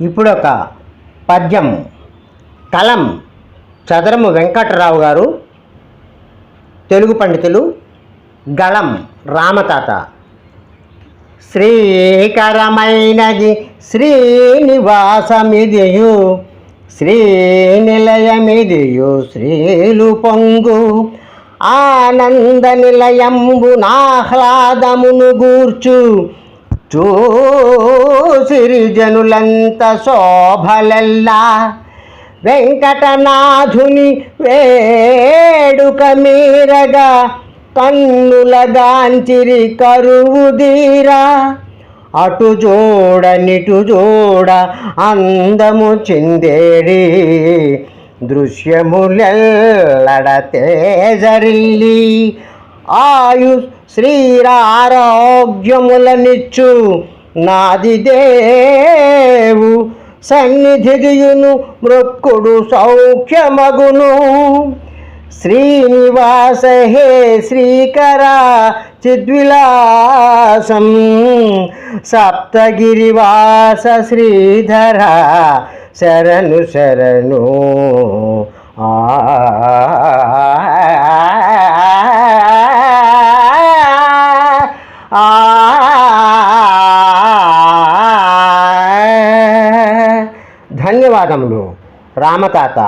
ఇప్పుడు ఒక పద్యం. కలం చదరము వెంకటరావు గారు తెలుగు పండితులు గళం రామతాత. శ్రీకరమైనది శ్రీనివాసమిదియు శ్రీనిలయమిదియు శ్రీలు పొంగు. ఆనంద నిలయంబు నాహ్లాదమును గూర్చు చూసిరి జనులంత శోభలెల్లా. వెంకటనాథుని వేడుక మీరగా కన్నులగాంచిరి కరువుదీరా అటు జోడ నిటు జోడ అందము చిందేడి. దృశ్యములెల్లడ తేజరిల్లి. ఆయు శ్రీరారోగ్యములనిచ్చు. నాది దేవు సన్నిధియును మృక్కుడు సౌఖ్యమగును. శ్రీనివాస హే శ్రీకర చిద్విలాసం. సప్తగిరివాస శ్రీధర శరణు శరణు. ఆ ధన్యవాదములు రామతాత